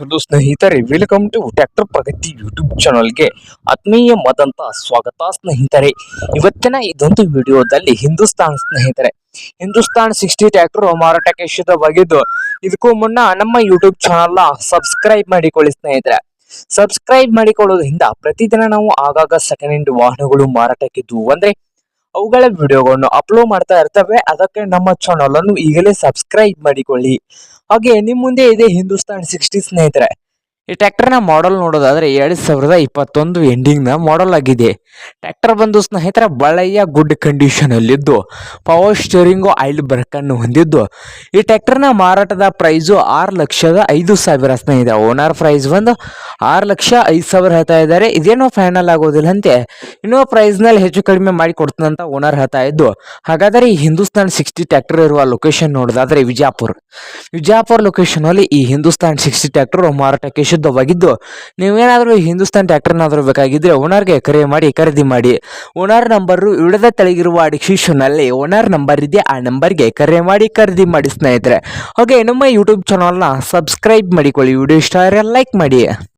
Hello ಸ್ನೇಹಿತರೆ welcome to tractor Pragati YouTube ಚಾನಲ್ಗೆ ಆತ್ಮೀಯವಾದಂತ ಸ್ವಾಗತ ಸ್ನೇಹಿತರೆ. ಇವತ್ತಿನ ಇದೊಂದು ವಿಡಿಯೋದಲ್ಲಿ ಹಿಂದೂಸ್ತಾನ್ ಸ್ನೇಹಿತರೆ. ಹಿಂದೂಸ್ತಾನ್ ಸಿಕ್ಸ್ಟಿ ಟ್ರ್ಯಾಕ್ಟರ್ ಮಾರಾಟಕ್ಕೆ ಸಿದ್ಧವಾಗಿದ್ದು, ಇದಕ್ಕೂ ಮುನ್ನ ನಮ್ಮ ಯೂಟ್ಯೂಬ್ ಚಾನಲ್ನ ಸಬ್ಸ್ಕ್ರೈಬ್ ಮಾಡಿಕೊಳ್ಳಿ ಸ್ನೇಹಿತರೆ. ಸಬ್ಸ್ಕ್ರೈಬ್ ಮಾಡಿಕೊಳ್ಳೋದ್ರಿಂದ ಪ್ರತಿದಿನ ನಾವು ಆಗಾಗ ಸೆಕೆಂಡ್ ಹ್ಯಾಂಡ್ ವಾಹನಗಳು ಮಾರಾಟಕ್ಕಿದ್ದು ಅಂದ್ರೆ ಅವುಗಳ ವಿಡಿಯೋಗಳನ್ನು ಅಪ್ಲೋಡ್ ಮಾಡ್ತಾ ಇರ್ತವೆ. ಅದಕ್ಕೆ ನಮ್ಮ ಚಾನಲ್ ಅನ್ನು ಈಗಲೇ ಸಬ್ಸ್ಕ್ರೈಬ್ ಮಾಡಿಕೊಳ್ಳಿ. ಹಾಗೆ ನಿಮ್ಮ ಮುಂದೆ ಇದೆ ಹಿಂದೂಸ್ತಾನ್ ಸಿಕ್ಸ್ಟಿ ಸ್ನೇಹಿತರೆ. ಈ ಟ್ರ್ಯಾಕ್ಟರ್ನ ಮಾಡೆಲ್ ನೋಡೋದಾದ್ರೆ ಎರಡ್ ಸಾವಿರದ ಇಪ್ಪತ್ತೊಂದು ಎಂಡಿಂಗ್ನ ಮಾಡೆಲ್ ಆಗಿದೆ. ಟ್ರ್ಯಾಕ್ಟರ್ ಬಂದು ಸ್ನೇಹಿತರ ಬಳೆಯ ಗುಡ್ ಕಂಡೀಷನ್ ಅಲ್ಲಿದ್ದು ಪವರ್ ಸ್ಟೇರಿಂಗು ಆಯಿಲ್ ಬ್ರೇಕ್ ಅನ್ನು ಹೊಂದಿದ್ದು. ಈ ಟ್ರ್ಯಾಕ್ಟರ್ನ ಮಾರಾಟದ ಪ್ರೈಸು ಆರು ಲಕ್ಷದ ಐದು ಸಾವಿರ ಸ್ನೇಹಿತ ಓನರ್ ಪ್ರೈಸ್ ಬಂದು ಆರು ಲಕ್ಷ ಐದು ಸಾವಿರ ಹೇಳ್ತಾ ಇದ್ದಾರೆ. ಇದೇನೋ ಫೈನಲ್ ಆಗೋದಿಲ್ಲ ಅಂತೆ. ಇನ್ನೂ ಪ್ರೈಸ್ನಲ್ಲಿ ಹೆಚ್ಚು ಕಡಿಮೆ ಮಾಡಿ ಕೊಡ್ತಾನಂತ ಓನರ್ ಹೇಳ್ತಾ ಇದ್ದು. ಹಾಗಾದರೆ ಈ ಹಿಂದೂಸ್ತಾನ್ ಸಿಕ್ಸ್ಟಿ ಟ್ರ್ಯಾಕ್ಟರ್ ಇರುವ ಲೊಕೇಶನ್ ನೋಡೋದಾದ್ರೆ ವಿಜಯಪುರ ವಿಜಯಪುರ ಲೊಕೇಶನ್ ಅಲ್ಲಿ ಈ ಹಿಂದೂಸ್ತಾನ್ ಸಿಕ್ಸ್ಟಿ ಟ್ರ್ಯಾಕ್ಟರ್ ಮಾರಾಟಕ್ಕೆ ಶುದ್ಧವಾಗಿದ್ದು ನೀವೇನಾದರೂ ಹಿಂದೂಸ್ತಾನ್ ಟ್ಯಾಕ್ಟರ್ನಾದರೂ ಬೇಕಾಗಿದ್ದರೆ ಓನರ್ಗೆ ಕರೆ ಮಾಡಿ, ಖರೀದಿ ಮಾಡಿ. ಓನರ್ ನಂಬರು ಇಡದ ತೆಳಗಿರುವ ಡಿಸ್ಕ್ರಿಪ್ಷನ್ನಲ್ಲಿ ಓನರ್ ನಂಬರ್ ಇದೆ, ಆ ನಂಬರ್ಗೆ ಕರೆ ಮಾಡಿ, ಖರೀದಿ ಮಾಡಿ ಸ್ನೇಹಿತರೆ. ಹಾಗೆ, ನಮ್ಮ ಯೂಟ್ಯೂಬ್ ಚಾನಲ್ನ ಸಬ್ಸ್ಕ್ರೈಬ್ ಮಾಡಿಕೊಳ್ಳಿ. ವಿಡಿಯೋ ಇಷ್ಟ ಲೈಕ್ ಮಾಡಿ.